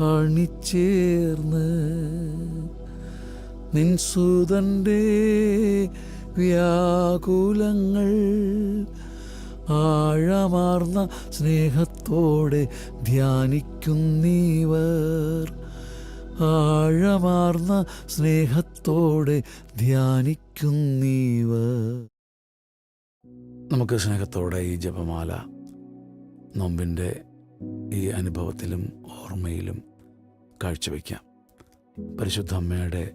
അണിച്ചേർന്ന്. നിൻസുതന്റെ വ്യാകുലങ്ങൾ ആഴമാർന്ന സ്നേഹത്തോടെ ധ്യാനിക്കുന്നീവർ. ആഴമാർന്ന സ്നേഹത്തോടെ ധ്യാനിക്കുന്നീവർ. നമുക്ക് സ്നേഹത്തോടെ ഈ ജപമാല നോമ്പിന്റെ ഈ അനുഭവത്തിലും ഓർമ്മയിലും കാഴ്ചവെക്കാം. പരിശുദ്ധ അമ്മയുടെ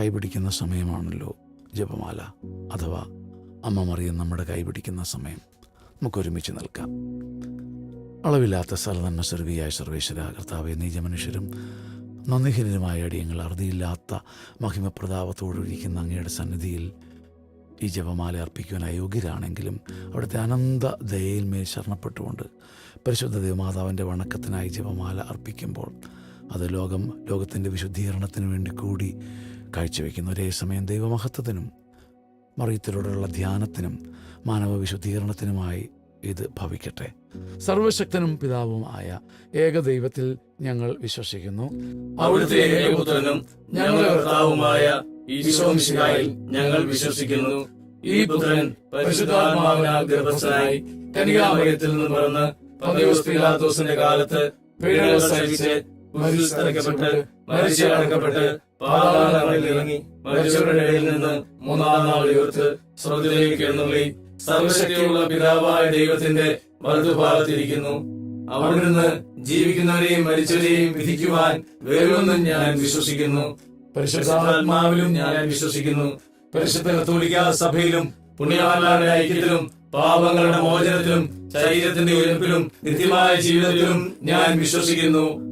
കൈപിടിക്കുന്ന സമയമാണല്ലോ ജപമാല അഥവാ അമ്മ മറിയം നമ്മുടെ കൈപിടിക്കുന്ന സമയം. നമുക്കൊരുമിച്ച് നിൽക്കാം. അളവില്ലാത്ത സർവനന്മ സർവീയായ സർവേശ്വര കർത്താവ് നീചമനുഷ്യരും നന്ദിഹീനരുമായ അടിയങ്ങൾ അറുതിയില്ലാത്ത മഹിമപ്രതാപത്തോടൊഴിക്കുന്ന അങ്ങയുടെ സന്നിധിയിൽ ഈ ജപമാല അർപ്പിക്കുവാൻ അയോഗ്യരാണെങ്കിലും അവിടുത്തെ അനന്ത ദയയിന്മേൽ ശരണപ്പെട്ടുകൊണ്ട് പരിശുദ്ധ ദേവമാതാവിന്റെ വണക്കത്തിനായി ജപമാല അർപ്പിക്കുമ്പോൾ അത് ലോകം ലോകത്തിന്റെ വിശുദ്ധീകരണത്തിന് വേണ്ടി കൂടി കാഴ്ചവെക്കുന്ന ഒരേ സമയം ദൈവമഹത്വത്തിനും മറിയത്തിലൂടെയുള്ള ധ്യാനത്തിനും മാനവ വിശുദ്ധീകരണത്തിനുമായി ഇത് ഭവിക്കട്ടെ. സർവശക്തനും പിതാവുമായ ഏകദൈവത്തിൽ ഞങ്ങൾ വിശ്വസിക്കുന്നു. അവിടുത്തെ ഏകപുത്രനും ഞങ്ങളുടെ കർത്താവുമായ ഈശോമിശിഹായിൽ ഞങ്ങൾ വിശ്വസിക്കുന്നു. ഈ പുത്രൻ പരിശുദ്ധാത്മാവിനാൽ ഗർഭസ്ഥനായി കനികാമയത്തിൽ നിന്ന് പറഞ്ഞ് പന്തയോസ് പീലാത്തോസിന്റെ കാലത്ത് പീഡകൾ മരിച്ചടക്കപ്പെട്ട് മരിച്ചടക്കപ്പെട്ട് ഇറങ്ങി മരിച്ചവരുടെ ഇടയിൽ നിന്ന് മൂന്നാം നാൾ ഉയർത്ത് സ്വർഗത്തിലേക്ക് എഴുന്നള്ളി. സർവശക്തിയുള്ള പിതാവായ ദൈവത്തിന്റെ വലതുഭാഗത്തിരിക്കുന്നു അവിടെ നിന്ന് ജീവിക്കുന്നവരെയും മരിച്ചവരെയും വിധിക്കുവാൻ വരുമെന്നും ഞാൻ വിശ്വസിക്കുന്നു. പരിശുദ്ധാത്മാവിലും ഞാൻ വിശ്വസിക്കുന്നു. പരിശുദ്ധ കത്തോലിക്ക സഭയിലും പുണ്യവാന്മാരുടെ ഐക്യത്തിലും പാപങ്ങളുടെ മോചനത്തിലും ശരീരത്തിന്റെ ഉയർപ്പിലും നിത്യമായ ജീവിതത്തിലും ഞാൻ വിശ്വസിക്കുന്നു.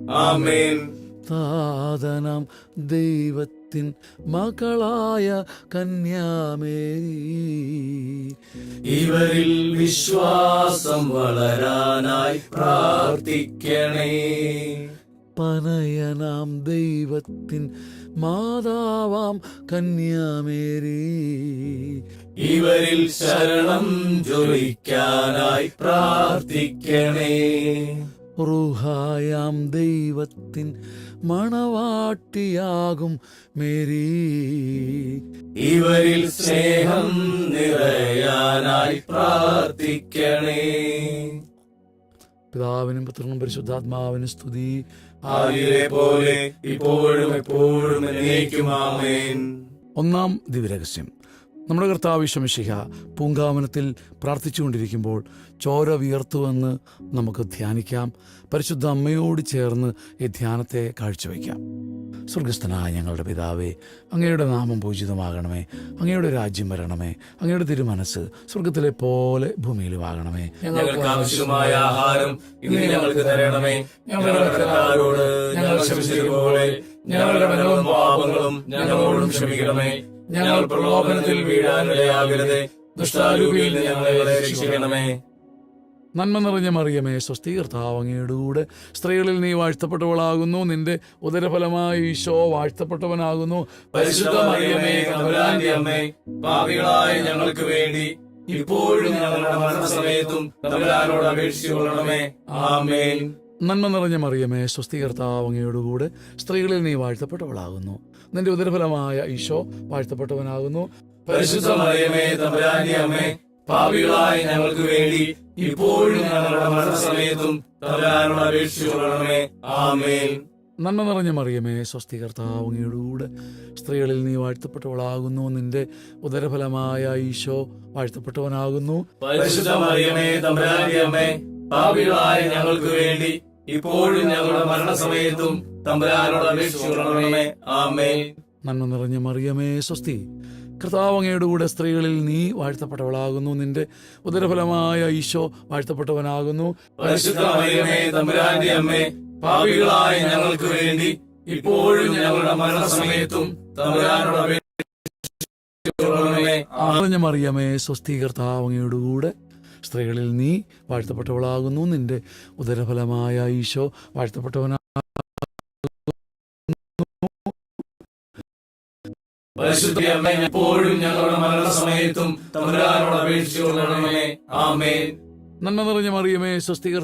താതനാം ദൈവത്തിൻ മകളായ കന്യാമേ. ഇവരിൽ വിശ്വാസം വളരാനായി പ്രാർത്ഥിക്കണേ. പനയനാം ദൈവത്തിൻ മാതാവാം കന്യാമേരി. ഇവരിൽ ശരണം ജ്വലിക്കാനായി പ്രാർത്ഥിക്കണേ. റുഹായാം ദൈവത്തിൻ മണവാട്ടിയാകും മേരി. ഇവരിൽ സ്നേഹം നിറയാനായി പ്രാർത്ഥിക്കണേ. പിതാവിനും പുത്രനും പരിശുദ്ധാത്മാവിനും സ്തുതി. ആദിയിലെ പോലെ ഇപ്പോഴും എപ്പോഴും ഒന്നാം ദിവ്യരഹസ്യം. നമ്മുടെ കർത്താവ് ശമിഷിഹ പൂങ്കാവനത്തിൽ പ്രാർത്ഥിച്ചുകൊണ്ടിരിക്കുമ്പോൾ ചോര വിയർത്തുവെന്ന് നമുക്ക് ധ്യാനിക്കാം. പരിശുദ്ധ അമ്മയോട് ചേർന്ന് ഈ ധ്യാനത്തെ കാഴ്ചവെക്കാം സ്വർഗസ്ഥനായ ഞങ്ങളുടെ പിതാവേ അങ്ങയുടെ നാമം പൂജിതമാകണമേ. അങ്ങയുടെ രാജ്യം വരണമേ. അങ്ങയുടെ തിരുമനസ് സ്വർഗത്തിലെ പോലെ ഭൂമിയിലുമാകണമേ ഞങ്ങൾക്ക് ആവശ്യമായ ആഹാരം ഞങ്ങൾക്ക് തരണമേ. ഞങ്ങളുടെ ഞങ്ങൾ ഞങ്ങളുടെ പാപങ്ങളും ഞങ്ങളോടും ക്ഷമിക്കണമേ. ഞങ്ങൾ പ്രലോഭനത്തിൽ വീഴാനിടയാകരുതേ. ദുഷ്ടാരൂപിയിൽ ഞങ്ങളെ രക്ഷിക്കണമേ. നന്മ നിറഞ്ഞ മറിയമേ സ്വസ്തി കർത്താവങ്ങയുടെ സ്ത്രീകളിൽ നീ വാഴ്ത്തപ്പെട്ടവളാകുന്നു നിന്റെ ഉദരഫലമായ ഈശോ വാഴ്ത്തപ്പെട്ടവനാകുന്നു. പരിശുദ്ധ മറിയമേ തമ്പുരാന്റെ അമ്മേ പാപികളായ ഞങ്ങൾക്ക് വേണ്ടി ഇപ്പോഴും ഞങ്ങളുടെ മരണസമയത്തും തമ്പുരാനോട് അപേക്ഷിച്ചുകൊള്ളണമേ ആമേൻ. നന്മ നിറഞ്ഞ മറിയമേ സ്വസ്തി കർത്താവ് കൂടെ. സ്ത്രീകളിൽ നീ വാഴ്ത്തപ്പെട്ടവളാകുന്നു. നിന്റെ ഉദരഫലമായ ഈശോ വാഴ്ത്തപ്പെട്ടവനാകുന്നു. പരിശുദ്ധ മറിയമേ തമ്പുരാന്റെ അമ്മേ പാപികളായ ഞങ്ങൾക്ക് വേണ്ടി ഇപ്പോഴും ഞങ്ങളുടെ മരണസമയത്തും തമ്പുരാനോട് അപേക്ഷിച്ചുകൊള്ളണമേ ആമേൻ. നന്മ നിറഞ്ഞ മറിയമേ സ്വസ്തി കർത്താവങ്ങയോടുകൂടെ സ്ത്രീകളിൽ നീ വാഴ്ത്തപ്പെട്ടവളാകുന്നു. നിന്റെ ഉദരഫലമായ ഈശോ വാഴ്ത്തപ്പെട്ടവനാകുന്നു. പാപികളായ ഞങ്ങൾക്ക് വേണ്ടി ഇപ്പോഴും ഞങ്ങളുടെ മരണസമയത്തും തമ്പുരാനോട് ആമേൻ. നന്മ നിറഞ്ഞ മറിയമേ സ്വസ്തി കർത്താവ് അങ്ങയുടെ കൂടെ സ്ത്രീകളിൽ നീ വാഴ്ത്തപ്പെട്ടവളാകുന്നു. നിന്റെ ഉദരഫലമായ ഈശോ വാഴ്ത്തപ്പെട്ടവനാകുന്നു. പാപികളായ ഞങ്ങൾക്ക് വേണ്ടി ഇപ്പോഴും ഞങ്ങളുടെ മരണസമയത്തും നിറഞ്ഞ മറിയമേ സ്വസ്തി കർത്താവങ്ങയുടെ കൂടെ സ്ത്രീകളിൽ നീ വാഴ്ത്തപ്പെട്ടവളാകുന്നു. നിന്റെ ഉദരഫലമായ ഈശോ വാഴ്ത്തപ്പെട്ടവനാ പരിശുദ്ധ അമ്മേ എപ്പോഴും ഞങ്ങളുടെ മരണസമയത്തും തമ്പുരാനോട് അപേക്ഷിച്ചുകൊള്ളണമേ. ആമേൻ. നന്മ നിറഞ്ഞ മറിയമേ സ്വസ്തി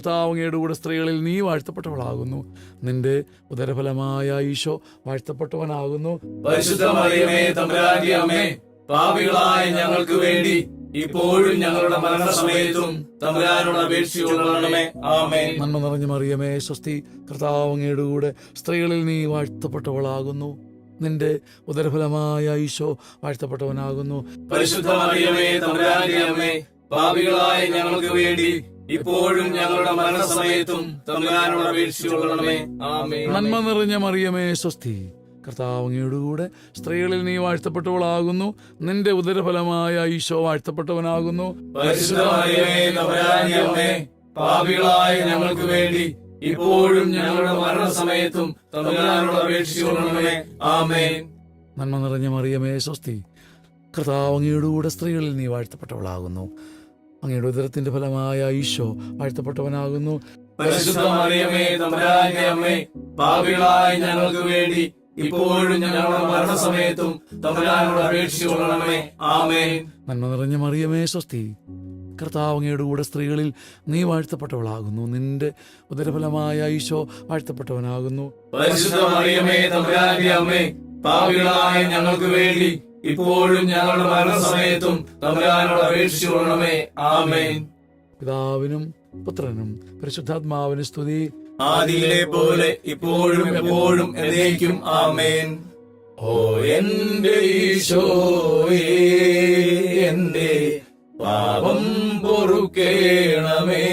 കൂടെ സ്ത്രീകളിൽ നീ വാഴ്ത്തപ്പെട്ടവളാകുന്നു. നിന്റെ ഉദരഫലമായ ഈശോ വാഴ്ത്തപ്പെട്ടവനാകുന്നു. പരിശുദ്ധ മറിയമേ തമ്പുരാന്റെ അമ്മേ പാപികളായ ഞങ്ങൾക്ക് വേണ്ടി ഇപ്പോഴും ഞങ്ങളുടെ മരണസമയത്തും തമ്പുരാനോട് അപേക്ഷിച്ചുകൊള്ളണമേ. ആമേൻ. നന്മ നിറഞ്ഞ മറിയമേ സ്വസ്തി കർത്താവങ്ങയുടെ കൂടെ സ്ത്രീകളിൽ നീ വാഴ്ത്തപ്പെട്ടവളാകുന്നു. നിന്റെ ഉദരഫലമായ ഈശോ വാഴ്ത്തപ്പെട്ടവനാകുന്നു. പാപികളായ ഞങ്ങൾക്ക് വേണ്ടി ഇപ്പോഴും ഞങ്ങളുടെ മരണസമയത്തും തമ്പുരാനോട് അപേക്ഷിച്ചുകൊള്ളണമേ ആമേൻ. നന്മ നിറഞ്ഞ മറിയമേ സ്വസ്തി. കർത്താവ് അങ്ങയുടെ കൂടെ സ്ത്രീകളിൽ നീ വാഴ്ത്തപ്പെട്ടവളാകുന്നു. നിന്റെ ഉദരഫലമായ ഈശോ വാഴ്ത്തപ്പെട്ടവനാകുന്നു. പാപികളായ ഞങ്ങൾക്ക് വേണ്ടി ഇപ്പോഴും ഞങ്ങളുടെ മരണസമയത്തും തമ്പുരാനോട് അപേക്ഷിച്ചുകൊള്ളണമേ ആമേൻ. നന്മ നിറഞ്ഞ മറിയമേ സ്വസ്തി. കർത്താവ് അങ്ങയുടെ കൂടെ സ്ത്രീകളിൽ നീ വാഴ്ത്തപ്പെട്ടവളാകുന്നു. അങ്ങയുടെ ഉദരത്തിന്റെ ഫലമായ ഈശോ വാഴ്ത്തപ്പെട്ടവനാകുന്നു. ഞങ്ങൾക്ക് വേണ്ടി ഇപ്പോഴും ഞങ്ങളുടെ മരണസമയത്തും തമ്പുരാനോട് അപേക്ഷിച്ചുകൊള്ളണമേ ആമേൻ. നന്മ നിറഞ്ഞ മറിയമേ സ്വസ്തി. കർത്താവ് അങ്ങയുടെ കൂടെ സ്ത്രീകളിൽ നീ വാഴ്ത്തപ്പെട്ടവളാകുന്നു. നിന്റെ ഉദരഫലമായ ഈശോ വാഴ്ത്തപ്പെട്ടവനാകുന്നു. പാപികളായ ഞങ്ങൾക്ക് വേണ്ടി ഇപ്പോഴും ഞങ്ങളുടെ മരണസമയത്തും തമ്പുരാനോട് ആമേൻ. പിതാവിനും പുത്രനും പരിശുദ്ധാത്മാവിന് സ്തുതി. ആദിയിലെ പോലെ ഇപ്പോഴും എപ്പോഴും എന്നേക്കും ആമേൻ. ഓ എന്റെ ഈശോയേ എന്റെ പാപം പൊറുക്കേണമേ.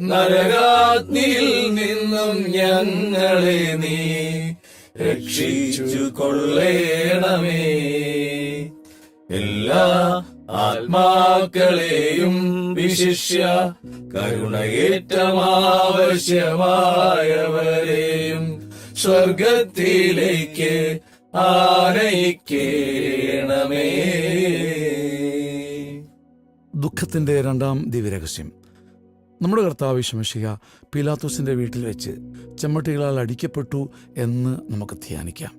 നരകാഗ്നിയിൽ നിന്നും ഞങ്ങളെ നീ രക്ഷിച്ചു കൊള്ളേണമേ. എല്ലാ ആത്മാക്കളെയും വിശിഷ്യ കരുണയേറ്റമാവശ്യമായവരെയും സ്വർഗത്തിലേക്ക് ആനയിക്കേണമേ. ദുഃഖത്തിന്റെ രണ്ടാം ദിവ്യരഹസ്യം. നമ്മുടെ കർത്താവ് ശമശിക പീലാത്തോസിന്റെ വീട്ടിൽ വെച്ച് ചെമ്മട്ടികളാൽ അടിക്കപ്പെട്ടു എന്ന് നമുക്ക് ധ്യാനിക്കാം.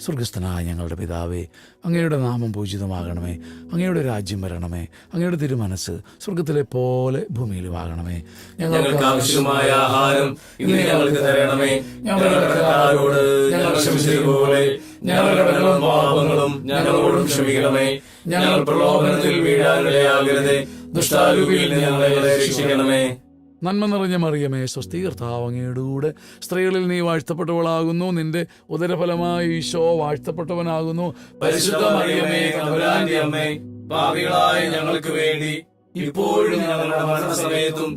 സ്വർഗസ്ഥനായ ഞങ്ങളുടെ പിതാവേ അങ്ങയുടെ നാമം പൂജിതമാകണമേ അങ്ങയുടെ രാജ്യം വരണമേ അങ്ങയുടെ തിരുമനസ് സ്വർഗത്തിലെ പോലെ ഭൂമിയിലുമാകണമേ. ഞങ്ങൾക്ക് ആവശ്യമായ ആഹാരം ഇന്ന് ഞങ്ങൾക്ക് തരണമേ. ഞങ്ങളുടെ ഞങ്ങൾ ക്ഷമിച്ചതുപോലെ ഞങ്ങളുടെ പാപങ്ങളും ഞങ്ങളോടും ക്ഷമിക്കണമേ. ഞങ്ങൾ പ്രലോഭനത്തിൽ വീഴാനിടയാകരുതേ. ദുഷ്ടാരൂപിയിൽ ഞങ്ങളെ രക്ഷിക്കണമേ. നന്മ നിറഞ്ഞ മറിയമേ സ്വസ്തി കർത്താവ് കൂടെ സ്ത്രീകളിൽ നീ വാഴ്ത്തപ്പെട്ടവളാകുന്നു. നിന്റെ ഉദരഫലമായി ഈശോ വാഴ്ത്തപ്പെട്ടവനാകുന്നു. പരിശുദ്ധ മറിയമേ അമ്മേ പാപികളായ ഞങ്ങൾക്ക് വേണ്ടി ഇപ്പോഴും ഞങ്ങളുടെ മരണസമയത്തും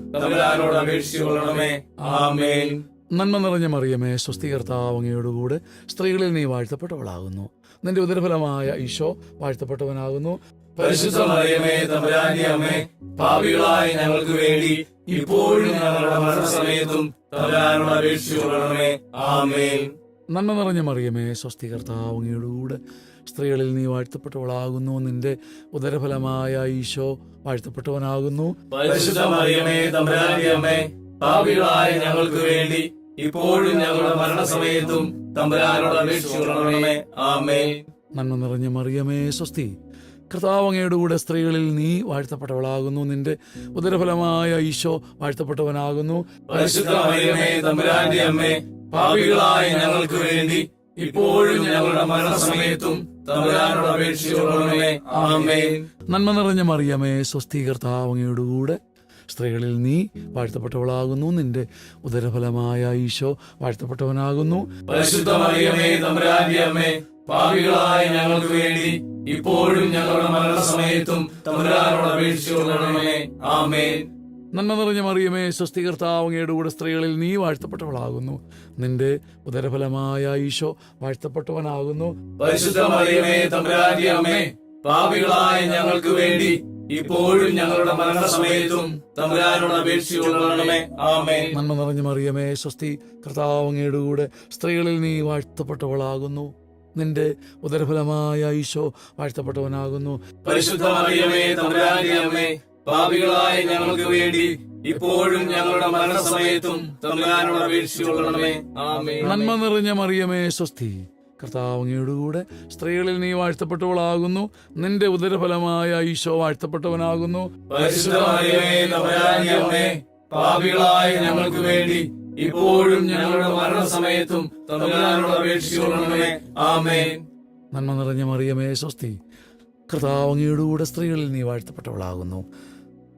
ആമേൻ. നന്മ നിറഞ്ഞ മറിയമേ സ്വസ്തി കർത്താവ് കൂടെ സ്ത്രീകളിൽ നീ വാഴ്ത്തപ്പെട്ടവളാകുന്നു. നിന്റെ ഉദരഫലമായ ഈശോ വാഴ്ത്തപ്പെട്ടവനാകുന്നു. പരിശുദ്ധ മറിയമേ തമ്പുരാന്റെ അമ്മേ പാപികളായ ഞങ്ങൾക്ക് വേണ്ടി ഇപ്പോഴും ഞങ്ങളുടെ മരണസമയത്തും തമ്പുരാനോട് അപേക്ഷിച്ചുകൊള്ളണമേ ആമേൻ. നന്മ നിറഞ്ഞ മറിയമേ സ്വസ്തി കർത്താവ് അങ്ങയുടെ സ്ത്രീകളിൽ നീ വാഴ്ത്തപ്പെട്ടവളാകുന്നു. നിന്റെ ഉദരഫലമായ ഈശോ വാഴ്ത്തപ്പെട്ടവനാകുന്നു. പരിശുദ്ധ മറിയമേ തമ്പുരാന്റെ അമ്മേ പാപികളായ ഞങ്ങൾക്ക് വേണ്ടി ഇപ്പോഴും ഞങ്ങളുടെ മരണസമയത്തും തമ്പുരാനോട് അപേക്ഷിച്ചുകൊള്ളണമേ ആമേൻ. നന്മ നിറഞ്ഞ മറിയമേ സ്വസ്തി കർത്താവ് അങ്ങയുടെ കൂടെ സ്ത്രീകളിൽ നീ വാഴ്ത്തപ്പെട്ടവളാകുന്നു. നിന്റെ ഉദരഫലമായ ഈശോ വാഴ്ത്തപ്പെട്ടവനാകുന്നു. പാപികളായ ഞങ്ങൾക്ക് വേണ്ടി ഇപ്പോഴും ഞങ്ങളുടെ മരണസമയത്തും നന്മ നിറഞ്ഞ മറിയമേ സ്വസ്ഥീകർത്താവങ്ങയുടെ കർത്താവ് കൂടെ സ്ത്രീകളിൽ നീ വാഴ്ത്തപ്പെട്ടവളാകുന്നു. നിന്റെ ഉദരഫലമായ ഈശോ വാഴ്ത്തപ്പെട്ടവനാകുന്നു. പാപികളായ ഞങ്ങൾക്ക് വേണ്ടി ഇപ്പോഴും ഞങ്ങളുടെ മരണസമയത്തും തമ്പുരാനോട് അപേക്ഷിച്ചുകൊള്ളണമേ ആമേൻ. നന്മ നിറഞ്ഞ മറിയമേ സ്വസ്തികർത്താവങ്ങയുടെ കൂടെ സ്ത്രീകളിൽ നീ വാഴ്ത്തപ്പെട്ടവളാകുന്നു. നിന്റെ ഉദരഫലമായ ഈശോ വാഴ്ത്തപ്പെട്ടവനാകുന്നു. പരിശുദ്ധ മറിയമേ തമ്പുരാന്റെ അമ്മേ പാപികളായ ഞങ്ങൾക്ക് വേണ്ടി ഇപ്പോഴും ഞങ്ങളുടെ മരണസമയത്തും തമ്പുരാനോട് അപേക്ഷിച്ചുകൊള്ളണമേ ആമേൻ. നന്മ നിറഞ്ഞ മറിയമേ സ്വസ്തി. കർത്താവങ്ങയുടെ കൂടെ സ്ത്രീകളിൽ നീ വാഴ്ത്തപ്പെട്ടവളാകുന്നു. നിന്റെ ഉദരഫലമായ ഈശോ വാഴ്ത്തപ്പെട്ടവനാകുന്നു. പരിശുദ്ധ മറിയമേ തമ്പുരാന്റെ അമ്മേ പാപികളായ ഞങ്ങൾക്ക് വേണ്ടി ഇപ്പോഴും ഞങ്ങളുടെ മരണസമയത്തും തമ്പുരാനോട് അപേക്ഷിച്ചുകൊള്ളണമേ ആമേ നന്മ നിറഞ്ഞ മറിയമേ സ്വസ്തി. കർത്താവ് അങ്ങയുടെ കൂടെ സ്ത്രീകളിൽ നീ വാഴ്ത്തപ്പെട്ടവളാകുന്നു. നിന്റെ ഉദരഫലമായ ഈശോ വാഴ്ത്തപ്പെട്ടവനാകുന്നു. പാപികളായ ഞങ്ങൾക്ക് വേണ്ടി ഇപ്പോഴും ഞങ്ങളുടെ മരണസമയത്തും ആമേൻ. നന്മ നിറഞ്ഞ മറിയമേ സ്വസ്തി. കർത്താവ് അങ്ങയുടെ കൂടെ സ്ത്രീകളിൽ നീ വാഴ്ത്തപ്പെട്ടവളാകുന്നു.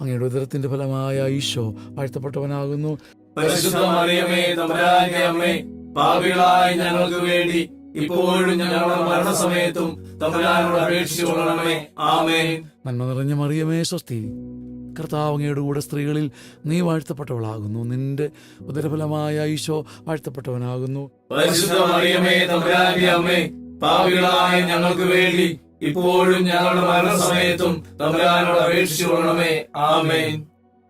അങ്ങയുടെ ഉദരത്തിന്റെ ഫലമായ ഈശോ വാഴ്ത്തപ്പെട്ടവനാകുന്നു. പരിശുദ്ധ മറിയമേ അമ്മേ പാപികളായ ഞങ്ങൾക്ക് വേണ്ടി ഇപ്പോഴും ഞങ്ങളുടെ മരണസമയത്തും തമ്പുരാനോട് അപേക്ഷിച്ചുകൊള്ളണമേ ആമേ നന്മ നിറഞ്ഞ മറിയമേ സ്വസ്തി. കർത്താവ് അങ്ങയുടെ കൂടെ സ്ത്രീകളിൽ നീ വാഴ്ത്തപ്പെട്ടവളാകുന്നു. നിന്റെ ഉദരഫലമായ ഈശോ വാഴ്ത്തപ്പെട്ടവനാകുന്നു. മറിയമേ തമ്പുരാന്റെ അമ്മേ പാപികളായ ഞങ്ങൾക്ക് വേണ്ടി ഇപ്പോഴും ഞങ്ങളുടെ മരണസമയത്തും തമ്പുരാനോട് അപേക്ഷിച്ചുകൊള്ളണമേ ആമേൻ.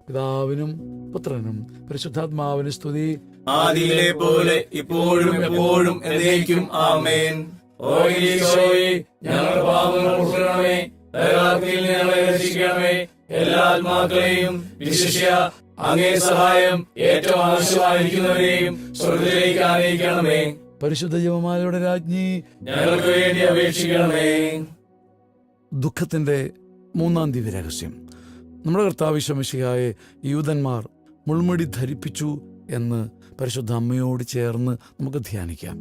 പിതാവിനും പുത്രനും പരിശുദ്ധാത്മാവിന് സ്തുതി. ആദിയിലെ പോലെ ഇപ്പോഴും എപ്പോഴും എന്നേക്കും ആമേൻ. ഓ ഈശോയെ ഞങ്ങളുടെ പാപങ്ങൾ ഉൾക്കണമേ നരകാഗ്നിയിൽ ഞങ്ങളെ രക്ഷിക്കണമേ. എല്ലാ ആത്മാക്കളെയും വിശിഷ്യ അങ്ങേ സഹായം ഏറ്റവും ആവശ്യമായിരിക്കുന്നവരെയും സ്വർഗത്തിലേക്ക് ആനയിക്കണമേ. പരിശുദ്ധ ജപമാലയുടെ രാജ്ഞി ഞങ്ങൾക്ക് വേണ്ടി അപേക്ഷിക്കണമേ. ദുഃഖത്തിന്റെ മൂന്നാം ദിവ്യ രഹസ്യം. നമ്മുടെ കർത്താവിശ്വമിശിഹായെ യൂതന്മാർ മുൾമുടി ധരിപ്പിച്ചു എന്ന് പരിശുദ്ധ അമ്മയോട് ചേർന്ന് നമുക്ക് ധ്യാനിക്കാം.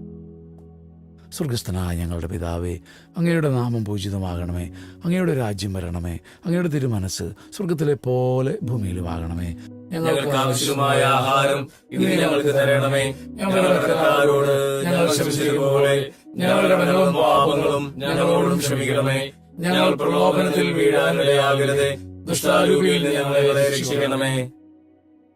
സ്വർഗസ്ഥനായ ഞങ്ങളുടെ പിതാവേ അങ്ങയുടെ നാമം പൂജിതമാകണമേ. അങ്ങയുടെ രാജ്യം വരണമേ. അങ്ങയുടെ തിരുമനസ് സ്വർഗത്തിലെ പോലെ ഭൂമിയിലുമാകണമേ ഞങ്ങൾക്ക് ആവശ്യമായ ആഹാരം ഞങ്ങൾക്ക് തരണമേ. ഞങ്ങളുടെ ഞങ്ങൾ ക്ഷമിച്ചതുപോലെ ഞങ്ങളുടെ പാപങ്ങളും ഞങ്ങളോടും ക്ഷമിക്കണമേ. ഞങ്ങൾ പ്രലോഭനത്തിൽ വീഴാനിടയാകരുത്. ദുഷ്ടാരൂപിയിൽ ഞങ്ങളെ രക്ഷിക്കണമേ.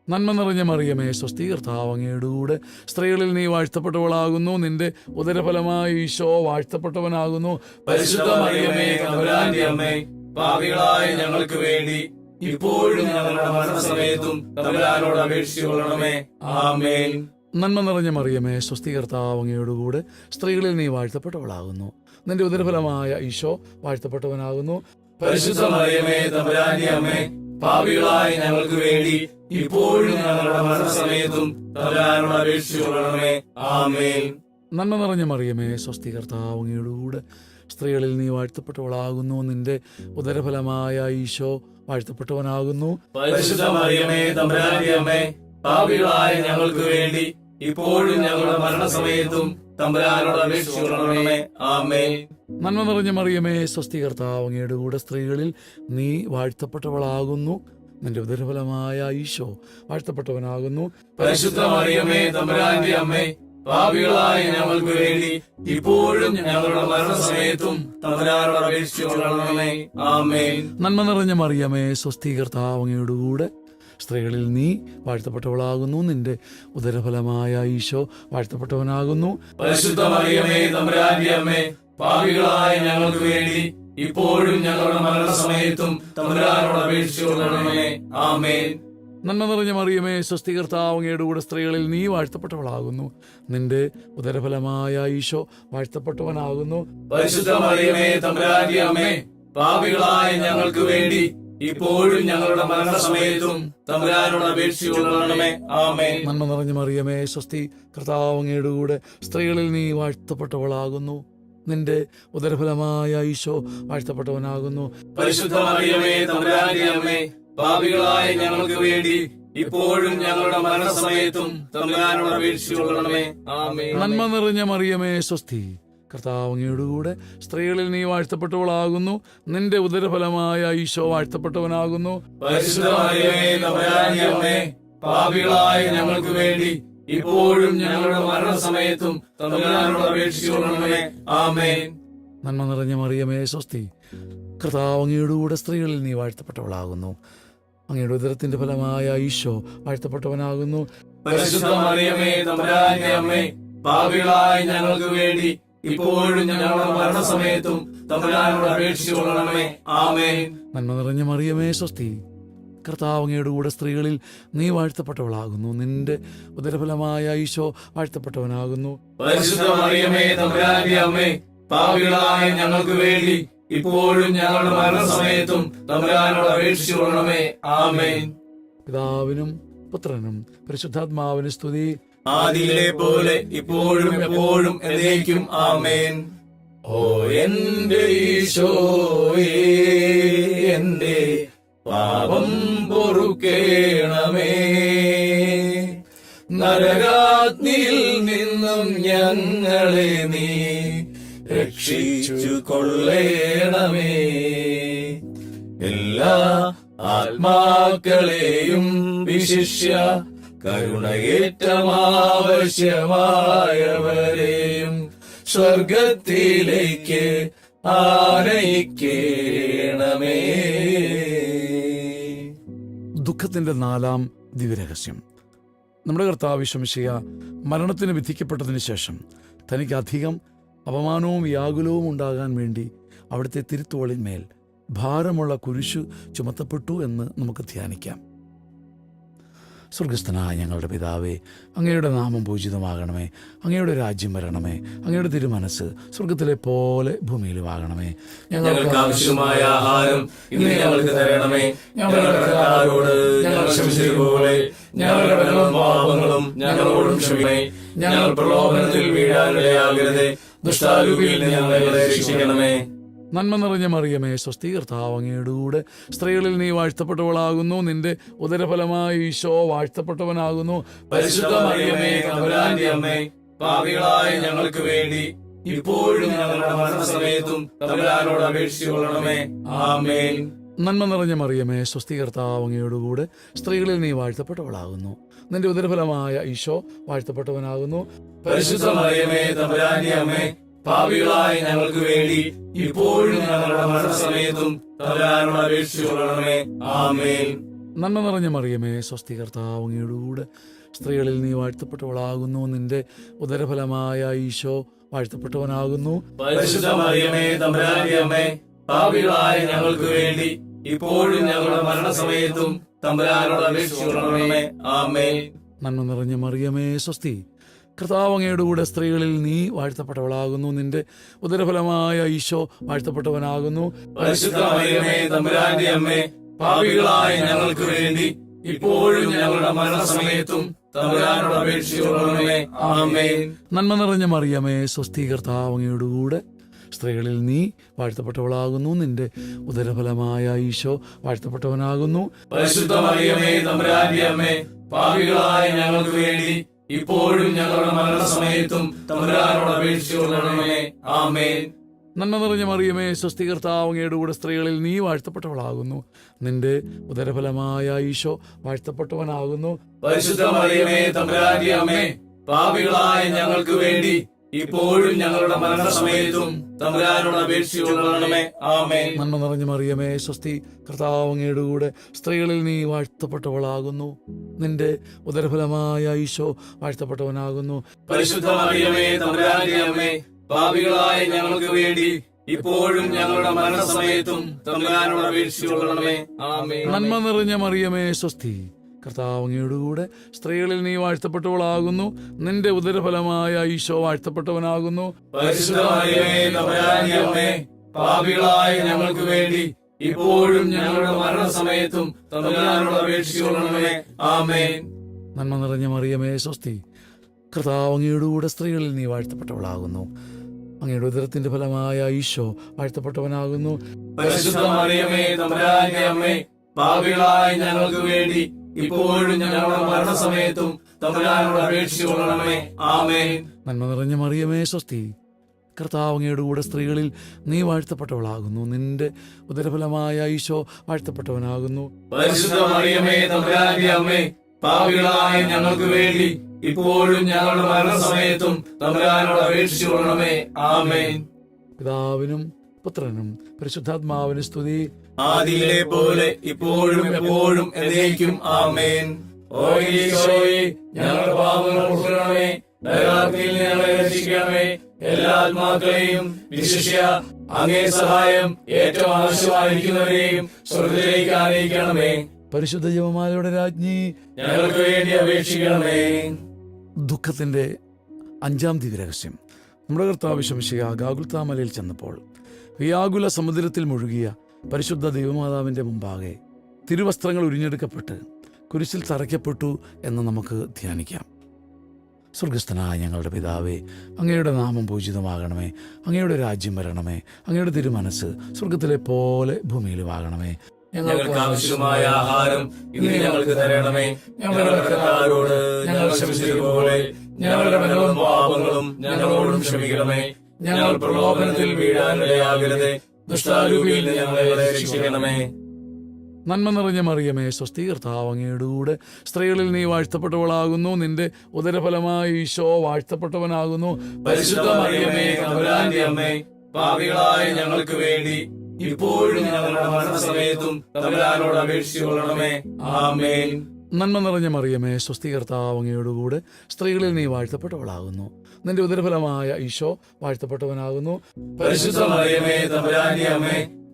നന്മ നിറഞ്ഞ മറിയമേ സ്വസ്തി കർത്താവ് അങ്ങയുടെ കൂടെ സ്ത്രീകളിൽ നീ വാഴ്ത്തപ്പെട്ടവളാകുന്നു. നിന്റെ ഉദരഫലമായി ഈശോ വാഴ്ത്തപ്പെട്ടവനാകുന്നു. പരിശുദ്ധ മറിയമേ തമ്പുരാന്റെ അമ്മേ പാപികളായ ഞങ്ങൾക്ക് വേണ്ടി ഇപ്പോഴും ഞങ്ങളുടെ മരണസമയത്തും തമ്പുരാനോട് അപേക്ഷിച്ചുകൊള്ളണമേ ആമേൻ. നന്മ നിറഞ്ഞ മറിയമേ സ്വസ്തി കൂടെ സ്ത്രീകളിൽ നീ വാഴ്ത്തപ്പെട്ടവളാകുന്നു. നിന്റെ ഉദരഫലമായ ഈശോ വാഴ്ത്തപ്പെട്ടവനാകുന്നു. പരിശുദ്ധ മറിയമേ തമ്പുരാന്റെ അമ്മേ പാപികളായ ഞങ്ങൾക്ക് വേണ്ടി ഇപ്പോഴും ഞങ്ങളുടെ മരണസമയത്തും തമ്പുരാനോട് അപേക്ഷിച്ചുകൊള്ളണമേ ആമേൻ. നന്മ നിറഞ്ഞ മറിയമേ സ്വസ്തി കർത്താവ് അങ്ങയുടെ കൂടെ സ്ത്രീകളിൽ നീ വാഴ്ത്തപ്പെട്ടവളാകുന്നു. നിന്റെ ഉദരഫലമായ ഈശോ വാഴ്ത്തപ്പെട്ടവനാകുന്നു. പാപികളായ ഞങ്ങൾക്ക് വേണ്ടി ഇപ്പോഴും ഞങ്ങളുടെ മരണസമയത്തും തമ്പുരാനോട് അപേക്ഷിച്ചുകൊള്ളണമേ ആമേ നന്മ നിറഞ്ഞ മറിയമേ സ്വസ്തി കർത്താവ് അങ്ങയുടെ കൂടെ സ്ത്രീകളിൽ നീ വാഴ്ത്തപ്പെട്ടവളാകുന്നു. നിന്റെ ഉദരഫലമായ ഈശോ വാഴ്ത്തപ്പെട്ടവനാകുന്നു. പരിശുദ്ധ മറിയമേ തമ്പുരാന്റെ അമ്മേ പാപികളായ ഞങ്ങൾക്ക് വേണ്ടി ഇപ്പോഴും ഞങ്ങളുടെ മരണസമയത്തും തമ്പുരാനോട് അപേക്ഷിച്ചുകൊള്ളണമേ ആമേ നന്മ നിറഞ്ഞ മറിയമേ സ്വസ്തി കർത്താവ് അങ്ങയുടെ കൂടെ സ്ത്രീകളിൽ നീ വാഴ്ത്തപ്പെട്ടവളാകുന്നു. നിന്റെ ഉദരഫലമായ ഈശോ വാഴ്ത്തപ്പെട്ടവനാകുന്നു. പാപികളായ ഞങ്ങൾക്ക് വേണ്ടി ഇപ്പോഴും ഞങ്ങളുടെ മരണസമയത്തും തമ്പുരാനോട് അപേക്ഷിച്ചുകൊള്ളണമേ ആമേൻ. നന്മ നിറഞ്ഞ മറിയമേ സ്വസ്തികർത്താവങ്ങയുടെ കൂടെ സ്ത്രീകളിൽ നീ വാഴ്ത്തപ്പെട്ടവളാകുന്നു. നിന്റെ ഉദരഫലമായ ഈശോ വാഴ്ത്തപ്പെട്ടവനാകുന്നു. പരിശുദ്ധ മറിയമേ തമ്പുരാന്റെ അമ്മേ പാപികളായ ഞങ്ങൾക്ക് വേണ്ടി ഇപ്പോഴും ഞങ്ങളുടെ മരണസമയത്തും തമ്പുരാനോട് അപേക്ഷിച്ചുകൊള്ളണമേ ആമേൻ. നന്മ നിറഞ്ഞു മറിയമേ സ്വസ്തി കർത്താവങ്ങയുടെ കൂടെ സ്ത്രീകളിൽ നീ വാഴ്ത്തപ്പെട്ടവളാകുന്നു. നിന്റെ ഉദരഫലമായ ഈശോ വാഴ്ത്തപ്പെട്ടവനാകുന്നു. പരിശുദ്ധ മറിയമേ തമ്പുരാന്റെ അമ്മേ പാപികളായ ഞങ്ങൾക്ക് വേണ്ടി ഇപ്പോഴും ഞങ്ങളുടെ മരണസമയത്തും തമ്പുരാനോട് അപേക്ഷിച്ചുകൊള്ളണമേ ആമേ നന്മ നിറഞ്ഞ മറിയമേ സ്വസ്തി. കർത്താവ് അങ്ങയുടെ കൂടെ സ്ത്രീകളിൽ നീ വാഴ്ത്തപ്പെട്ടവളാകുന്നു. നിന്റെ ഉദരഫലമായ ഈശോ വാഴ്ത്തപ്പെട്ടവനാകുന്നു. പാപികളായ ഞങ്ങൾക്ക് വേണ്ടി ഇപ്പോഴും ഞങ്ങളുടെ മരണസമയത്തും ആമേൻ. നന്മ നിറഞ്ഞ മറിയമേ സ്വസ്തി. കർത്താവ് അങ്ങയുടെ കൂടെ സ്ത്രീകളിൽ നീ വാഴ്ത്തപ്പെട്ടവളാകുന്നു. അങ്ങയുടെ ഉദരത്തിന്റെ ഫലമായ ഈശോ വാഴ്ത്തപ്പെട്ടവനാകുന്നു. പരിശുദ്ധ മറിയമേ തമ്പുരാന്റെ അമ്മേ പാപികളായ ഞങ്ങൾക്ക് വേണ്ടി ഇപ്പോഴും ഞങ്ങളുടെ മരണസമയത്തും തമ്പുരാനോട് അപേക്ഷിച്ചുകൊള്ളണമേ ആമേ നന്മ നിറഞ്ഞ മറിയമേ സ്വസ്തി. കർത്താവങ്ങയുടെ കൂടെ സ്ത്രീകളിൽ നീ വാഴ്ത്തപ്പെട്ടവളാകുന്നു. നിന്റെ ഉദരഫലമായ ഈശോ വാഴ്ത്തപ്പെട്ടവനാകുന്നു. പാപികളായ ഞങ്ങൾക്ക് വേണ്ടി ഇപ്പോഴും ഞങ്ങളുടെ മരണസമയത്തും തമ്പുരാനോട് അപേക്ഷിച്ചുകൊള്ളണമേ ആമേൻ. പിതാവിനും പുത്രനും പരിശുദ്ധാത്മാവിന് സ്തുതി. ആദിയിലെ പോലെ ഇപ്പോഴും എപ്പോഴും എന്നേക്കും ആമേൻ. ഓ എന്റെ ഈശോയേ എന്റെ പാപം പൊറുക്കേണമേ. നരകാഗ്നിയിൽ നിന്നും ഞങ്ങളെ നീ രക്ഷിച്ചു കൊള്ളേണമേ. എല്ലാ ആത്മാക്കളെയും വിശിഷ്യ കരുണയേറ്റമാവശ്യമായവരെയും സ്വർഗത്തിലേക്ക് ആനയിക്കേണമേ. ദുഃഖത്തിന്റെ നാലാം ദിവ്യരഹസ്യം. നമ്മുടെ കർത്താവ് ശംശയ മരണത്തിന് വിധിക്കപ്പെട്ടതിന് ശേഷം തനിക്ക് അധികം അപമാനവും വ്യാകുലവും ഉണ്ടാകാൻ വേണ്ടി അവിടുത്തെ തിരുത്തോളിന്മേൽ ഭാരമുള്ള കുരിശു ചുമത്തപ്പെട്ടു എന്ന് നമുക്ക് ധ്യാനിക്കാം. സ്വർഗസ്ഥനായ ഞങ്ങളുടെ പിതാവേ അങ്ങയുടെ നാമം പൂജിതമാകണമേ അങ്ങയുടെ രാജ്യം വരണമേ അങ്ങയുടെ തിരുമനസ് സ്വർഗത്തിലെ പോലെ ഭൂമിയിലുമാകണമേ. ഞങ്ങൾക്ക് ആവശ്യമായ ആഹാരം ഇന്ന് ഞങ്ങൾക്ക് തരണമേ. ഞങ്ങളുടെ ഞങ്ങൾ ക്ഷമിച്ചതുപോലെ ഞങ്ങളുടെ പാപങ്ങളും ഞങ്ങളോടും ക്ഷമിക്കണേ ഞങ്ങൾ പ്രലോഭനത്തിൽ വീഴാനിടയാകരുതേ. ദുഷ്ടാരൂപിയിൽ ഞങ്ങളെ രക്ഷിക്കണമേ. നന്മ നിറഞ്ഞ മറിയമേ സ്വസ്തി കർത്താവങ്ങയുടെ സ്ത്രീകളിൽ നീ വാഴ്ത്തപ്പെട്ടവളാകുന്നു. നിന്റെ ഉദരഫലമായി ഈശോ വാഴ്ത്തപ്പെട്ടവനാകുന്നു. പരിശുദ്ധ മറിയമേ തമ്പുരാന്റെ അമ്മേ പാപികളായ ഞങ്ങൾക്ക് വേണ്ടി ഇപ്പോഴും ഞങ്ങളുടെ മരണസമയത്തും തമ്പുരാനോട് അപേക്ഷിച്ചുകൊള്ളണമേ ആമേൻ. നന്മ നിറഞ്ഞ മറിയമേ സ്വസ്തി കർത്താവ് കൂടെ സ്ത്രീകളിൽ നീ വാഴ്ത്തപ്പെട്ടവളാകുന്നു. നിന്റെ ഉദരഫലമായ ഈശോ വാഴ്ത്തപ്പെട്ടവനാകുന്നു. പരിശുദ്ധ മറിയമേ തമ്പുരാനി അമ്മേ പാപികളായ ഞങ്ങൾക്ക് വേണ്ടി ഇപ്പോഴും ഞങ്ങളുടെ മരണസമയത്തും തമ്പുരാനോട് അപേക്ഷിച്ചുകൊള്ളണമേ ആമേൻ. നന്മ നിറഞ്ഞ മറിയമേ സ്വസ്തി സ്ത്രീകളിൽ നീ വാഴ്ത്തപ്പെട്ടവളാകുന്നു. നിന്റെ ഉദരഫലമായ ഈശോ വാഴ്ത്തപ്പെട്ടവനാകുന്നു. പരിശുദ്ധ മറിയമേ അമ്മേ പാപികളായ ഞങ്ങൾക്ക് വേണ്ടി ഇപ്പോഴും ഞങ്ങളുടെ മരണസമയത്തും തമ്പുരാനോട് അപേക്ഷിച്ചുകൊള്ളണമേ ആമേൻ. നന്മ നിറഞ്ഞ മറിയമേ സ്വസ്തി കർത്താവ് അങ്ങയുടെ കൂടെ സ്ത്രീകളിൽ നീ വാഴ്ത്തപ്പെട്ടവളാകുന്നു. നിന്റെ ഉദരഫലമായ ഈശോ വാഴ്ത്തപ്പെട്ടവനാകുന്നു. പാപികളായ ഞങ്ങൾക്ക് വേണ്ടി ഇപ്പോഴും ഞങ്ങളുടെ മരണസമയത്തും നന്മ നിറഞ്ഞ മറിയമേ സ്വസ്തി കർത്താവങ്ങയുടെ കൂടെ സ്ത്രീകളിൽ നീ വാഴ്ത്തപ്പെട്ടവളാകുന്നു. നിന്റെ ഉദരഫലമായ ഈശോ വാഴ്ത്തപ്പെട്ടവനാകുന്നു. പാപികളായ ഞങ്ങൾക്ക് വേണ്ടി ഇപ്പോഴും ഞങ്ങളുടെ മരണസമയത്തും തമ്പുരാനോട് അപേക്ഷിച്ചുകൊള്ളണമേ. ആമേൻ. നന്മ നിറഞ്ഞ മറിയമേ സ്വസ്തി കർത്താവ് കൂടെ സ്ത്രീകളിൽ നീ വാഴ്ത്തപ്പെട്ടവളാകുന്നു. നിന്റെ ഉദരഫലമായ ഈശോ വാഴ്ത്തപ്പെട്ടവനാകുന്നു. പരിശുദ്ധ മറിയമേ തമ്പുരാന്റെ അമ്മേ പാപികളായ ഞങ്ങൾക്ക് വേണ്ടി ഇപ്പോഴും ഞങ്ങളുടെ മരണസമയത്തും തമ്പുരാനോട് അപേക്ഷിച്ചുകൊള്ളണമേ ആമേൻ. നന്മ നിറഞ്ഞ മറിയമേ സ്വസ്തി കർത്താവങ്ങയുടെ കൂടെ സ്ത്രീകളിൽ നീ വാഴ്ത്തപ്പെട്ടവളാകുന്നു. നിന്റെ ഉദരഫലമായ ഈശോ വാഴ്ത്തപ്പെട്ടവനാകുന്നു. പരിശുദ്ധ മറിയമേ തമ്പുരാന്റെ അമ്മേ പാപികളായ ഞങ്ങൾക്ക് വേണ്ടി ഇപ്പോഴും ഞങ്ങളുടെ മരണസമയത്തും തമ്പുരാനോട് അപേക്ഷിച്ചുകൊള്ളണമേ ആമേ നന്മ നിറഞ്ഞ മറിയമേ സ്വസ്തി. കർത്താവ് അങ്ങയുടെ കൂടെ സ്ത്രീകളിൽ നീ വാഴ്ത്തപ്പെട്ടവളാകുന്നു. നിന്റെ ഉദരഫലമായ ഈശോ വാഴ്ത്തപ്പെട്ടവനാകുന്നു. പാപികളായ ഞങ്ങൾക്ക് വേണ്ടി ഇപ്പോഴും ഞങ്ങളുടെ മരണസമയത്തും നന്മ നിറഞ്ഞ മറിയമേ സ്വസ്തി കർത്താവ് അങ്ങയുടെ കൂടെ സ്ത്രീകളിൽ നീ വാഴ്ത്തപ്പെട്ടവളാകുന്നു. അങ്ങയുടെ ഉദരത്തിന്റെ ഫലമായ ഈശോ വാഴ്ത്തപ്പെട്ടവനാകുന്നു. പാപികളായ ഞങ്ങൾക്ക് വേണ്ടി ഇപ്പോഴും ഞങ്ങളുടെ മരണസമയത്തും തമ്പുരാനോട് അപേക്ഷിച്ചുകൊള്ളണമേ ആമേൻ. നന്മ നിറഞ്ഞ മറിയമേ സ്വസ്തി കർത്താവ് അങ്ങയുടെ കൂടെ സ്ത്രീകളിൽ നീ വാഴ്ത്തപ്പെട്ടവളാകുന്നു. നിന്റെ ഉദരഫലമായ ഈശോ വാഴ്ത്തപ്പെട്ടവനാകുന്നു. പരിശുദ്ധ മറിയമേ തമ്പുരാന്റെ അമ്മേ പാപികളായ ഞങ്ങൾക്ക് വേണ്ടി ഇപ്പോഴും ഞങ്ങളുടെ മരണസമയത്തും തമ്പുരാനോട് ആമേൻ. പിതാവിനും പുത്രനും പരിശുദ്ധാത്മാവിന് സ്തുതി. ആദിയിലെ പോലെ ഇപ്പോഴും എപ്പോഴും എന്നേക്കും ആമേൻ. ഓ ഈശോയെ ഞങ്ങളുടെ പാപങ്ങൾ കൊടുക്കണമേ നരകാഗ്നിയിൽ ഞങ്ങളെ രക്ഷിക്കണമേ. എല്ലാ ആത്മാക്കളെയും വിശിഷ്യ അങ്ങേ സഹായം ഏറ്റവും ആവശ്യമായിരിക്കുന്നവരെയും സ്വർഗത്തിലേക്ക് ആനയിക്കണമേ. പരിശുദ്ധ ജീവമാരുടെ രാജ്ഞി ഞങ്ങൾക്ക് വേണ്ടി അപേക്ഷിക്കണമേ. ദുഃഖത്തിന്റെ അഞ്ചാം ദിവ്യരഹസ്യം. നമ്മുടെ കർത്താവ് ശംശിക ഗാകുൽത്താമലയിൽ ചെന്നപ്പോൾ വ്യാകുല സമുദ്രത്തിൽ മുഴുകിയ പരിശുദ്ധ ദൈവമാതാവിന്റെ മുമ്പാകെ തിരുവസ്ത്രങ്ങൾ ഉരിഞ്ഞെടുക്കപ്പെട്ട് കുരിശിൽ തറയ്ക്കപ്പെട്ടു എന്ന് നമുക്ക് ധ്യാനിക്കാം. സ്വർഗസ്ഥനായ ഞങ്ങളുടെ പിതാവേ അങ്ങയുടെ നാമം പൂജിതമാകണമേ. അങ്ങയുടെ രാജ്യം വരണമേ. അങ്ങയുടെ തിരുമനസ് സ്വർഗത്തിലെ പോലെ ഭൂമിയിലുമാകണമേ ഞങ്ങൾക്ക് ആവശ്യമായ ആഹാരം ഇന്ന് ഞങ്ങൾക്ക് തരണമേ. ഞങ്ങളുടെ ഞങ്ങൾ ക്ഷമിച്ചതുപോലെ ഞങ്ങളുടെ മനവും പാപങ്ങളും ഞങ്ങളോടും ക്ഷമിക്കണമേ. ഞങ്ങൾ പ്രലോഭനത്തിൽ വീഴാനിടയാകരുതേ ദുഷ്ടാരൂപിയിൽ നിന്ന് ഞങ്ങളെ രക്ഷിക്കണമേ. നന്മ നിറഞ്ഞ മറിയമേ സ്വസ്ഥീകർത്താവ് അങ്ങയുടെ കൂടെ സ്ത്രീകളിൽ നീ വാഴ്ത്തപ്പെട്ടവളാകുന്നു നിന്റെ ഉദരഫലമായ ഈശോ വാഴ്ത്തപ്പെട്ടവനാകുന്നു. പരിശുദ്ധ മറിയമേ തമ്പുരാന്റെ അമ്മേ പാപികളായ ഞങ്ങൾക്ക് വേണ്ടി ഇപ്പോഴും ഞങ്ങളുടെ മരണസമയത്തും തമ്പുരാനോട് അപേക്ഷിച്ചുകൊള്ളണമേ. ആമേൻ. നന്മ നിറഞ്ഞ മറിയമേ സ്വസ്ഥീകർത്താവ് അങ്ങയുടെ സ്ത്രീകളിൽ നീ വാഴ്ത്തപ്പെട്ടവളാകുന്നു. നിന്റെ ഉദരഫലമായ ഈശോ വാഴ്ത്തപ്പെട്ടവനാകുന്നു.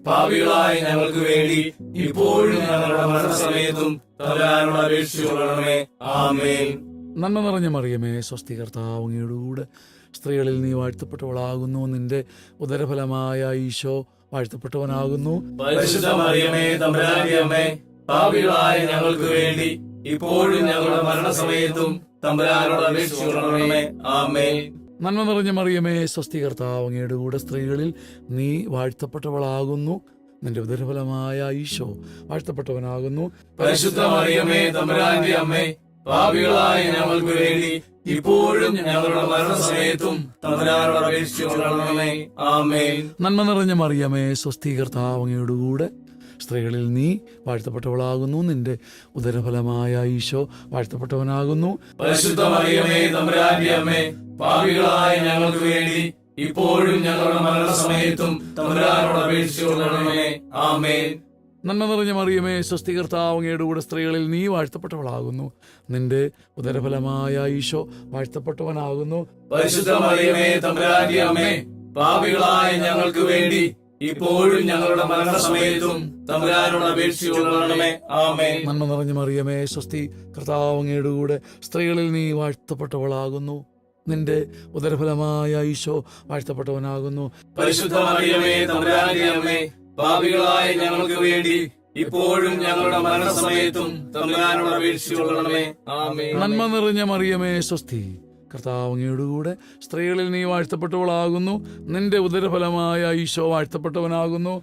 പാപികളായ ഞങ്ങൾക്ക് വേണ്ടി ഇപ്പോഴും ഞങ്ങളുടെ മരണസമയത്തും തമ്പുരാനോട് അപേക്ഷിച്ചുകൊള്ളണമേ ആമേൻ. നന്മ നിറഞ്ഞ മറിയമേ സ്വസ്ഥീകർത്താവ് അങ്ങയുടെ സ്ത്രീകളിൽ നീ വാഴ്ത്തപ്പെട്ടവളാകുന്നു. നിന്റെ ഉദരഫലമായ ഈശോ വാഴ്ത്തപ്പെട്ടവനാകുന്നു. പരിശുദ്ധ മറിയമേ തമ്പുരാന്റെ അമ്മേ പാപികളായ ഞങ്ങൾക്ക് വേണ്ടി ഇപ്പോഴും ഞങ്ങളുടെ മരണസമയത്തും തമ്പുരാനോട് അപേക്ഷിച്ചുണർണമേ ആമേ നന്മ നിറഞ്ഞ മറിയമേ സ്വസ്ഥീകർത്താവ് അങ്ങയുടെ കൂടെ സ്ത്രീകളിൽ നീ വാഴ്ത്തപ്പെട്ടവളാകുന്നു. നിന്റെ ഉദരഫലമായ ഈശോ വാഴ്ത്തപ്പെട്ടവനാകുന്നു. പരിശുദ്ധ മറിയമേ തമ്പുരാന്റെ അമ്മേ പാപികളായ ഞങ്ങൾക്ക് വേണ്ടി ഇപ്പോഴും ഞങ്ങളുടെ മരണസമയത്തും തമ്പുരാനോട് അപേക്ഷിച്ചു ആമേൻ. നന്മ നിറഞ്ഞ മറിയമേ സ്വസ്ഥീകർത്താവ് അങ്ങയുടെ കൂടെ സ്ത്രീകളിൽ നീ വാഴ്ത്തപ്പെട്ടവളാകുന്നു. നിന്റെ ഉദരഫലമായ ഈശോ വാഴ്ത്തപ്പെട്ടവനാകുന്നു. പാപികളായ ഞങ്ങൾക്ക് വേണ്ടി ഇപ്പോഴും ഞങ്ങളുടെ മരണസമയത്തും തമ്പുരാനോട് അപേക്ഷിച്ചുകൊള്ളണമേ ആമേൻ. നന്മ നിറഞ്ഞ മറിയമേ സ്വസ്തികർത്താവങ്ങയുടെ കൂടെ സ്ത്രീകളിൽ നീ വാഴ്ത്തപ്പെട്ടവളാകുന്നു. നിന്റെ ഉദരഫലമായ ഈശോ വാഴ്ത്തപ്പെട്ടവനാകുന്നു. പരിശുദ്ധ മറിയമേ തമ്പുരാന്റെ അമ്മേ പാപികളായ ഞങ്ങൾക്ക് വേണ്ടി ഇപ്പോഴും ഞങ്ങളുടെ മരണസമയത്തും തമ്പുരാനോട് അപേക്ഷിച്ചുകൊള്ളണമേ ആമേൻ. നന്മ നിറഞ്ഞ മറിയമേ സ്വസ്തി കർത്താവങ്ങയുടെ കൂടെ സ്ത്രീകളിൽ നീ വാഴ്ത്തപ്പെട്ടവളാകുന്നു. നിന്റെ ഉദരഫലമായ ഈശോ വാഴ്ത്തപ്പെട്ടവനാകുന്നു. പരിശുദ്ധ മറിയമേ തമ്പുരാന്റെ അമ്മേ പാപികളായ ഞങ്ങൾക്ക് വേണ്ടി ഇപ്പോഴും ഞങ്ങളുടെ മരണസമയത്തും തമ്പുരാനോട് അപേക്ഷിച്ചുകൊള്ളണമേ ആമേ നന്മ നിറഞ്ഞ മറിയമേ സ്വസ്തി കർത്താവ് അങ്ങയുടെ കൂടെ സ്ത്രീകളിൽ നീ വാഴ്ത്തപ്പെട്ടവളാകുന്നു. നിന്റെ ഉദരഫലമായ ഈശോ വാഴ്ത്തപ്പെട്ടവനാകുന്നു.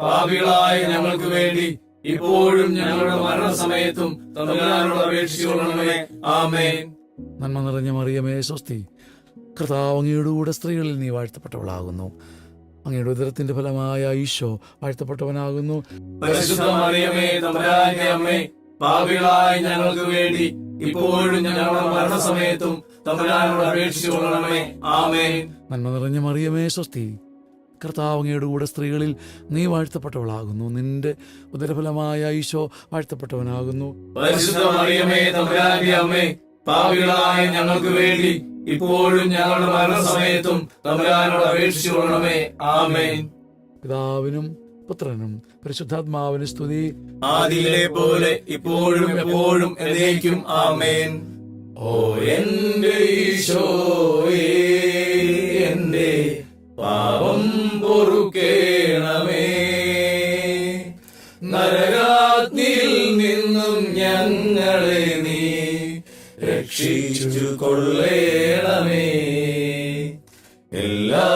പാപികളായ ഞങ്ങൾക്ക് വേണ്ടി ഇപ്പോഴും ഞങ്ങളുടെ മരണസമയത്തും നന്മ നിറഞ്ഞ മറിയമേ സ്വസ്തി. കർത്താവ് അങ്ങയുടെ കൂടെ സ്ത്രീകളിൽ നീ വാഴ്ത്തപ്പെട്ടവളാകുന്നു. അങ്ങയുടെ ഉദരത്തിന്റെ ഫലമായ ഈശോ വാഴ്ത്തപ്പെട്ടവനാകുന്നു. പാപികളായ ഞങ്ങൾക്ക് വേണ്ടി ഇപ്പോഴും ഞങ്ങളുടെ മരണസമയത്തും തമ്പുരാനോട് അപേക്ഷിച്ചുകൊള്ളണമേ ആമേ നന്മ നിറഞ്ഞ മറിയമേ സ്വസ്തി. കർത്താവങ്ങയുടെ കൂടെ സ്ത്രീകളിൽ നീ വാഴ്ത്തപ്പെട്ടവളാകുന്നു. നിന്റെ ഉദരഫലമായ ഈശോ വാഴ്ത്തപ്പെട്ടവനാകുന്നു. പാപികളായ ഞങ്ങൾക്ക് വേണ്ടി ഇപ്പോഴും ഞങ്ങളുടെ മരണസമയത്തും തമ്പുരാനോട് അപേക്ഷിച്ചുകൊള്ളണമേ ആമേൻ. പിതാവിനും പുത്രനും പരിശുദ്ധാത്മാവിന് സ്തുതി. ആദിയിലെ പോലെ ഇപ്പോഴും എപ്പോഴും എന്നേക്കും ആമേൻ. ഓ എന്റെ ഈശോയേ എന്റെ പാപം പൊറുക്കേണമേ. നരകാഗ്നിയിൽ നിന്നും ഞങ്ങളെ നീ രക്ഷിച്ചു കൊള്ളേണമേ. എല്ലാ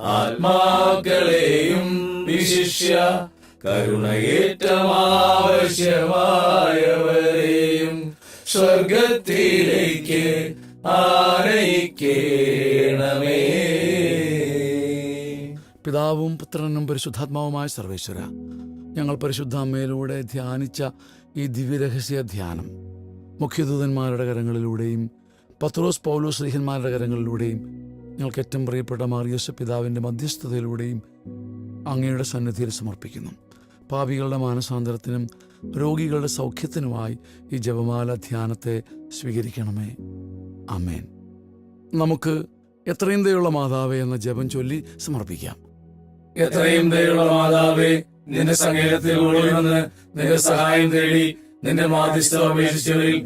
ആത്മാക്കളെയും വിശിഷ്യ കരുണയേറ്റമാവശ്യമായവരെയും സ്വർഗത്തിലേക്ക് ആനയിക്കേണമേ. പിതാവും പുത്രനും പരിശുദ്ധാത്മാവുമായ സർവേശ്വര ഞങ്ങൾ പരിശുദ്ധ അമ്മയിലൂടെ ധ്യാനിച്ച ഈ ദിവ്യരഹസ്യ ധ്യാനം മുഖ്യദൂതന്മാരുടെ കരങ്ങളിലൂടെയും പത്രോസ് പൗലോസ് സ്നേഹന്മാരുടെ കരങ്ങളിലൂടെയും ഞങ്ങൾക്ക് ഏറ്റവും പ്രിയപ്പെട്ട മാറിയസ് പിതാവിന്റെ മധ്യസ്ഥതയിലൂടെയും അങ്ങയുടെ സന്നിധിയിൽ സമർപ്പിക്കുന്നു. പാപികളുടെ മാനസാന്തരത്തിനും രോഗികളുടെ സൗഖ്യത്തിനുമായി ഈ ജപമാല ധ്യാനത്തെ സ്വീകരിക്കണമേ. അമേൻ നമുക്ക് എത്രയും ദയുള്ള മാതാവേ എന്ന ജപം ചൊല്ലി സമർപ്പിക്കാം. എത്രയും ദയുള്ള മാതാവേ നിന്റെ സങ്കേതത്തിൽ ഓടി വന്ന് നിന്റെ സഹായം തേടി നിന്റെ മാധ്യസ്ഥ അപേക്ഷിച്ചവരിൽ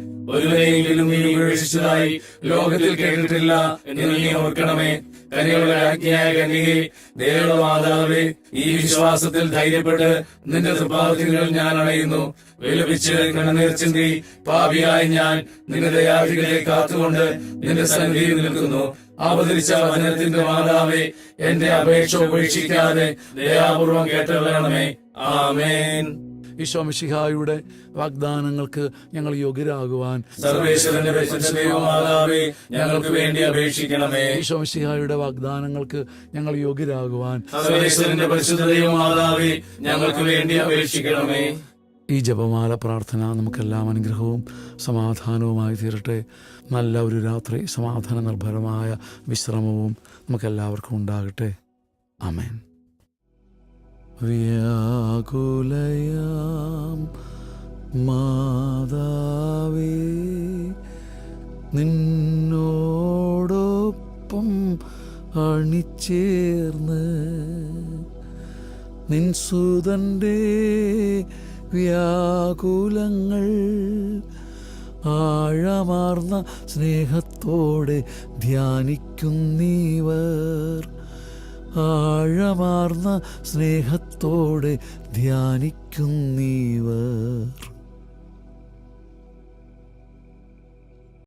നീ ഉപേക്ഷിച്ചതായി ലോകത്തിൽ കേട്ടിട്ടില്ല എന്ന് നീ ഓർക്കണമേ. കനികളുടെ ദേവയുടെ മാതാവേ ഈ വിശ്വാസത്തിൽ ധൈര്യപ്പെട്ട് നിന്റെ തൃപ്പാദത്തിൽ ഞാൻ അണയുന്നു. വിലപിച്ച് കണ്ണുനീർ ചിന്തി പാപിയായി ഞാൻ നിന്റെ ദയാധികളെ കാത്തുകൊണ്ട് നിന്റെ സന്നിധിയിൽ നിൽക്കുന്നു. അവതരിച്ച വചനത്തിന്റെ മാതാവേ എന്റെ അപേക്ഷ ഉപേക്ഷിക്കാതെ ദയാപൂർവം കേട്ടവരണമേ. ആമേൻ. ഈശോ മിശിഹായുടെ വാഗ്ദാനങ്ങൾക്ക് ഞങ്ങൾ യോഗ്യരാകുവാൻ സർവേശ്വരന്റെ ഞങ്ങൾക്ക് വേണ്ടി അപേക്ഷിക്കണമേ. ഈശോ മിശിഹായുടെ വാഗ്ദാനങ്ങൾക്ക് ഞങ്ങൾ യോഗ്യരാകുവാൻ സർവേശ്വരന്റെ പരിശുദ്ധ ഞങ്ങൾക്ക് വേണ്ടി അപേക്ഷിക്കണമേ. ഈ ജപമാല പ്രാർത്ഥന നമുക്കെല്ലാം അനുഗ്രഹവും സമാധാനവുമായി തീരട്ടെ. നല്ല ഒരു രാത്രി സമാധാന നിർഭരമായ വിശ്രമവും നമുക്കെല്ലാവർക്കും ഉണ്ടാകട്ടെ. അമേൻ വ്യാകുലയാം മാതാവേ നിന്നോടൊപ്പം അണിച്ചേർന്ന് നിൻസുതന്റെ വ്യാകുലങ്ങൾ ആഴമാർന്ന സ്നേഹത്തോടെ ധ്യാനിക്കുന്നീവർ. ആഴമാർന്ന സ്നേഹത്തോടെ ധ്യാനിക്കുന്നീവർ.